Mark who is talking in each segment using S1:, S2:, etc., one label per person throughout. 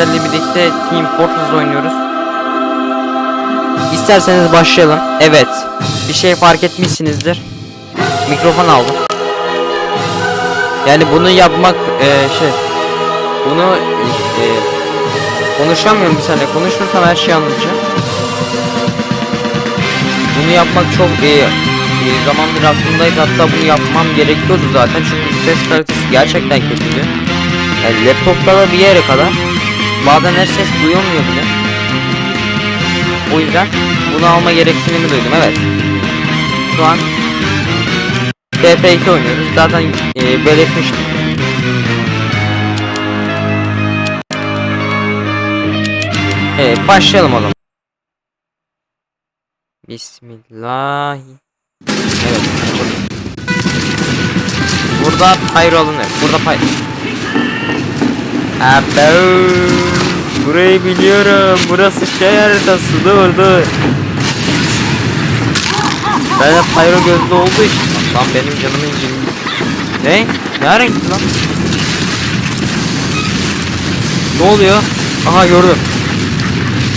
S1: sizlerle birlikte Team Fortress oynuyoruz. İsterseniz başlayalım. Evet. Bir şey fark etmişsinizdir. Mikrofon aldım. Yani bunu yapmak e, şey bunu e, konuşamıyorum bir saniye. Konuşursam her şeyi anlatacağım. Bunu yapmak çok e, e, zamandır aklımdaydı. Hatta bunu yapmam gerekiyordu zaten. Çünkü ses kalitesi gerçekten kötüydü. Yani laptopta bir yere kadar. Bazen her ses duyulmuyor bile. O yüzden bunu alma gereksinimi duydum. Evet. Şu an TF2 oynuyoruz. Zaten e, belirtmiştim. Evet başlayalım o zaman. Bismillah. Evet. Burada pyro alınır. Burada pyro. Abo. Burayı biliyorum. Burası şey haritası. Dur dur. Ben de pyro gözlü olduğu için. Lan benim canımın incin. Ne? Ne ara gitti lan? Ne oluyor? Aha gördüm.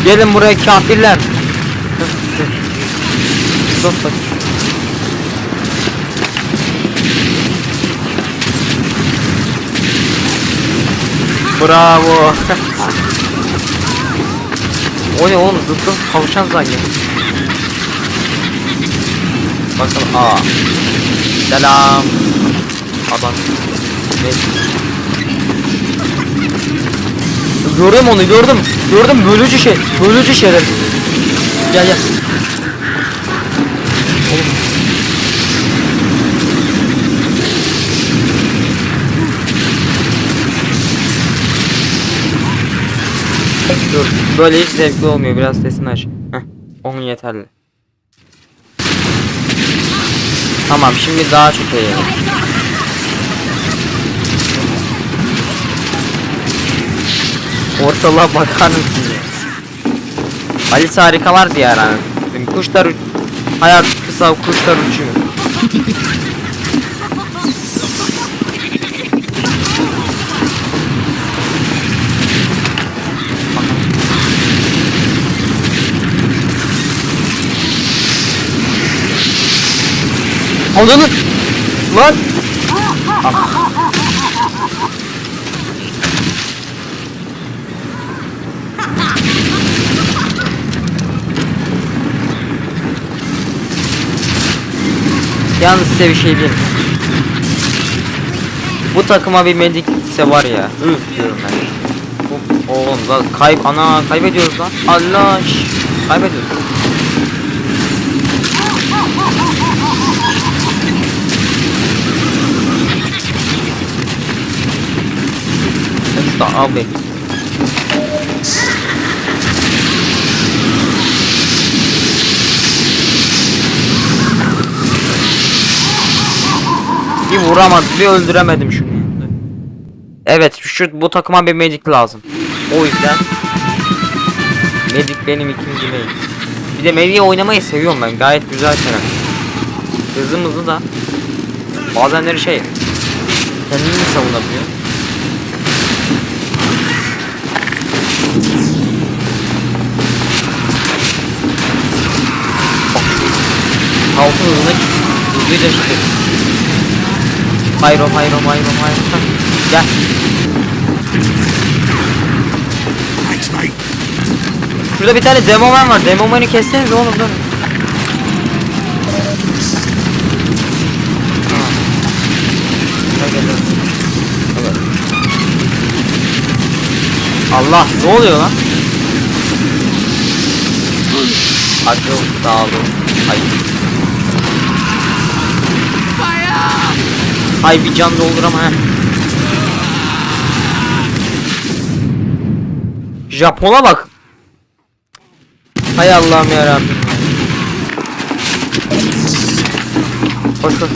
S1: Gelin buraya kafirler. Dostlar. Bravo. o ne oğlum zıttım tavşan sanki. Bakalım aa. Selam. Adam. Ne? Gördüm onu gördüm. Gördüm bölücü şey. Bölücü şeyler. Gel gel. Oğlum. Böyle hiç zevkli olmuyor. Biraz sesini aç. Heh. Onun yeterli. Tamam şimdi daha çok iyi. Ortalığa bakar mısın ya? Alice harikalar diyarı anasını. Kuşlar hayat kısa kuşlar uçuyor. Ananı lan Yalnız size bir şey diyeyim. Bu takıma bir medik ise var ya. Üf diyorum ben. Oğlum lan kayıp ana kaybediyoruz lan. Allah kaybediyoruz. Usta abi. Bir vuramadım, bir öldüremedim şunu. Evet, şu bu takıma bir medic lazım. O yüzden medic benim ikinci main. Bir de medic'i oynamayı seviyorum ben. Gayet güzel karakter. Hızımızı da bazenleri şey kendini savunabiliyor. Şu altın hızına hızlıca çıkıyor. Hayro hayro hayro hayro. Heh, Gel. Şurada bir tane demoman var. Demomanı kesseniz oğlum dur. Allah ne oluyor lan? Akıl sağlığı. Hayır. Hay bir can doldur ama. Japon'a bak. Hay Allah'ım ya Rabbim. Koş koş.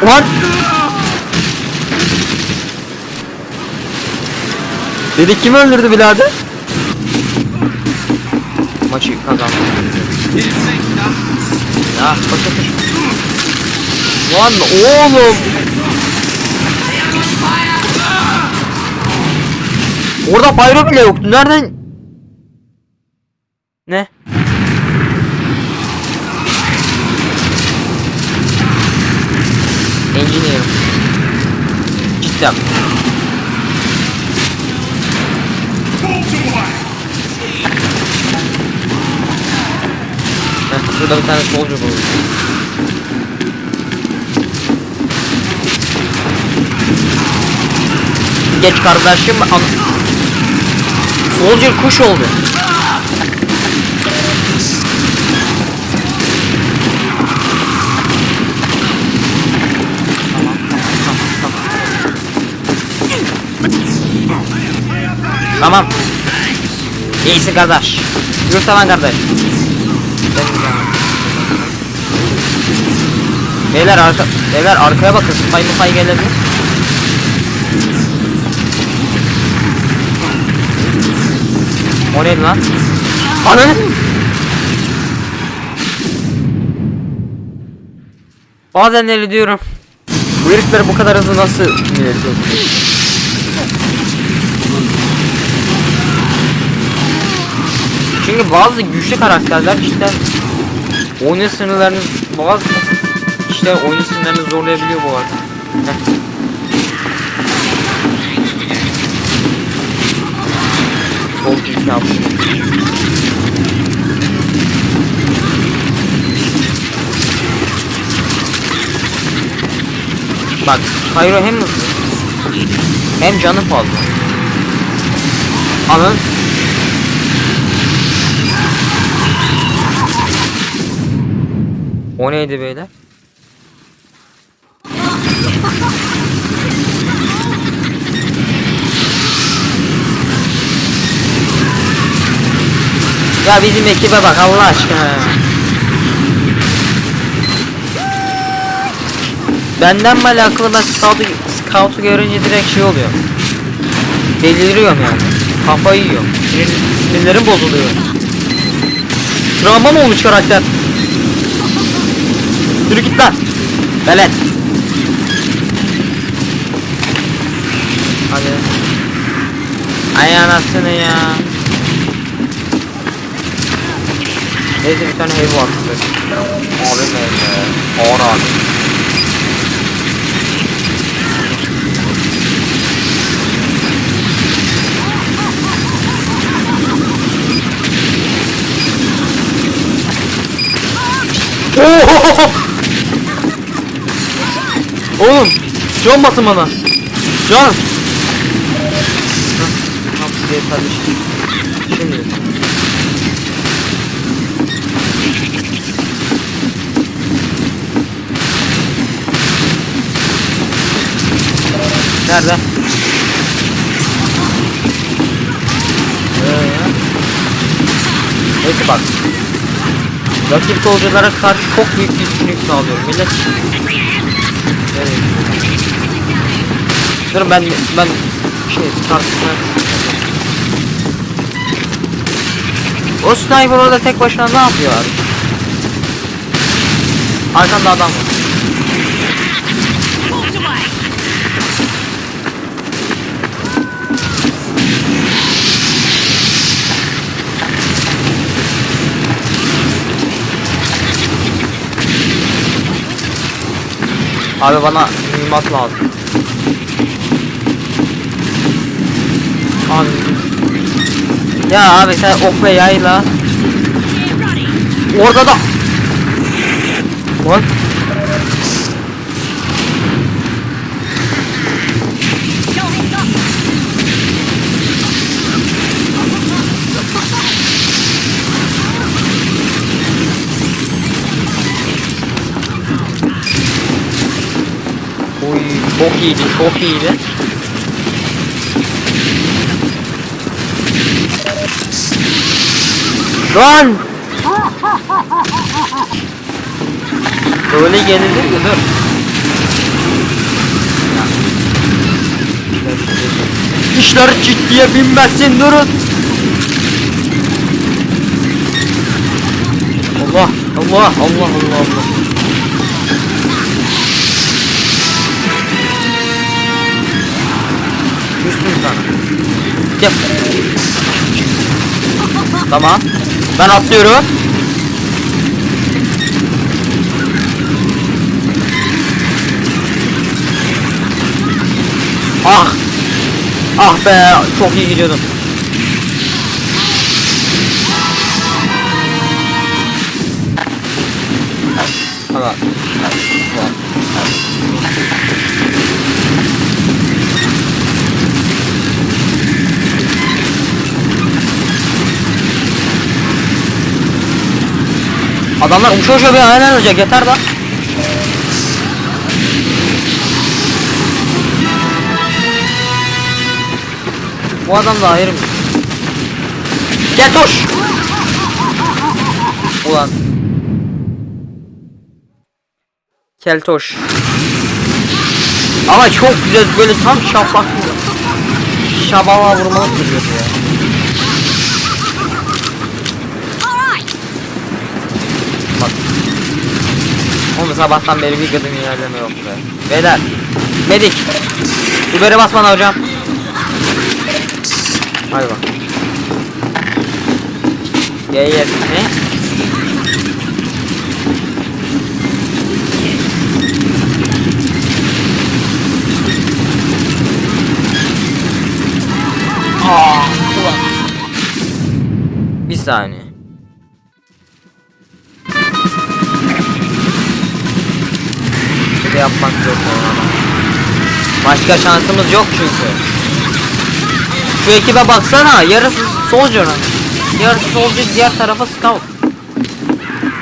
S1: What? Dedi kim öldürdü birader? Maçı kazandı. Ya koş koş. Lan oğlum. Orada pyro bile yoktu. Nereden? Ne? Engineer. Cidden. Heh, şurada bir tane soldier buldum. Geç kardeşim. An soldier kuş oldu. Tamam. İyisin kardeş. Yürü lan kardeş. Beyler arka beyler arkaya bakın. Spy mı gelebilir. O neydi lan? Ananı! Bazen öyle diyorum. Bu herifler bu kadar hızlı nasıl ilerliyor? Çünkü bazı güçlü karakterler cidden oyun sınırlarını bazı işte oyun sınırlarını zorlayabiliyor bu arada. Çok büyük yaptım. Bak Pyro hem hem canı fazla. Anın O neydi beyler? Ya bizim ekibe bak Allah aşkına. Benden mi alakalı ben scout'u scout'u görünce direkt şey oluyor. Deliriyorum yani. Kafayı yiyorum. Sinir, sinirlerim bozuluyor. Travma mı olmuş karakter? Yürü git lan. Belet. Hadi. Ay anasını ya. Neyse bir tane ev var. Abi ne? Ağır abi. Oo! Oğlum, can basın bana. Can. Gel kardeşim. Şimdi. Nerede? Neyse bak. Rakip solculara karşı çok büyük bir üstünlük sağlıyor. Millet Evet. Durun ben ben şey tartışma O sniper orada tek başına ne yapıyor abi? Arkanda adam var. Abi bana mühimmat lazım. Abi. Ya abi sen ok ve yayla. Orada da. Lan. Çok iyiydi çok iyiydi. Lan! Böyle gelir mi? Dur. İşler ciddiye binmesin durun. Allah Allah Allah Allah Allah. Gel. Tamam. Ben atlıyorum. Ah. Ah be çok iyi gidiyordum. Adamlar uçuyor uçuyor bir aynen olacak yeter bak. Bu adam da ayrı mı? Gel koş. Ulan. Keltoş. Ama çok güzel böyle tam şaplak şabala vurmalık duruyor ya. Bak. Oğlum sabahtan beri bir gıdım ilerleme yok be. Beyler. Medik. Uberi basman hocam. Hadi bak. Ye ye ne? Bir saniye. Şöyle yapmak yok. Başka şansımız yok çünkü. Şu ekibe baksana yarısı soldier Yarısı soldier diğer tarafa scout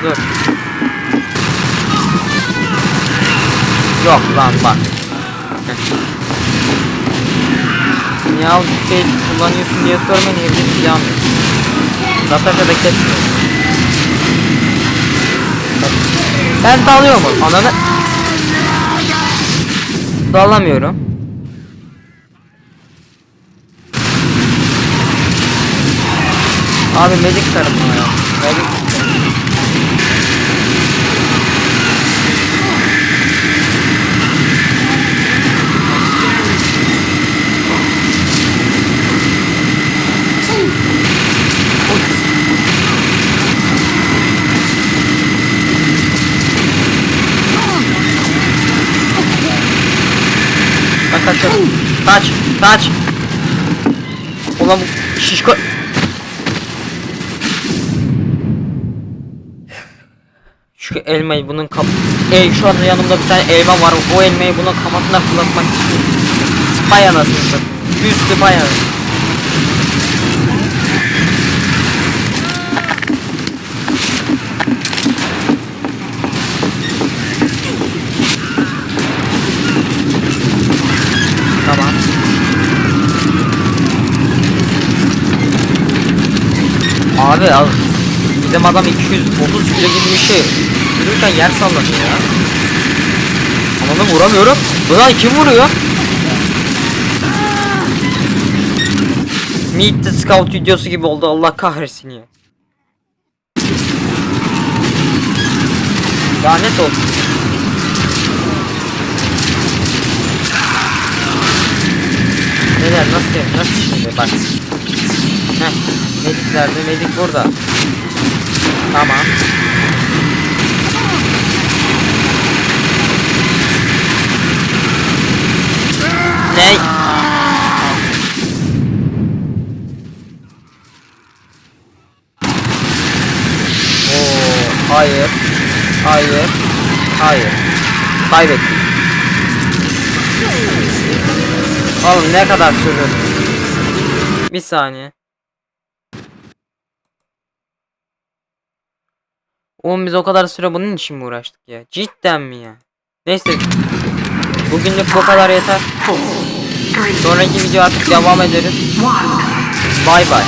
S1: Dur Yok lan bak Niye al şey kullanıyorsun diye sorma niye bir silahım yok Zaten da kesmiyor Ben dalıyor mu? Dalamıyorum Abi medik tarafına ya. Medik. Kaç kaç kaç. Kaç kaç. Ulan bu şişko Şu elmayı bunun kap... E, şu anda yanımda bir tane elma var. O elmayı bunun kafasına fırlatmak istiyorum. Spy anasını. Düz spy anasını. Abi al. Bizim adam 230 kilo gibi bir şey. Yürürken yer sallanıyor ya. Anladım vuramıyorum. Ulan kim vuruyor? Meet the Scout videosu gibi oldu Allah kahretsin ya. Lanet olsun. Neler nasıl nasıl şimdi bak. Heh. Medik nerede? Medik burada. Tamam. Ne? Oo, hayır. Hayır. Hayır. Kaybettik. Oğlum ne kadar sürdü? Bir saniye. Oğlum biz o kadar süre bunun için mi uğraştık ya? Cidden mi ya? Neyse. Bugünlük bu kadar yeter. Sonraki video artık devam ederiz. Bay bay.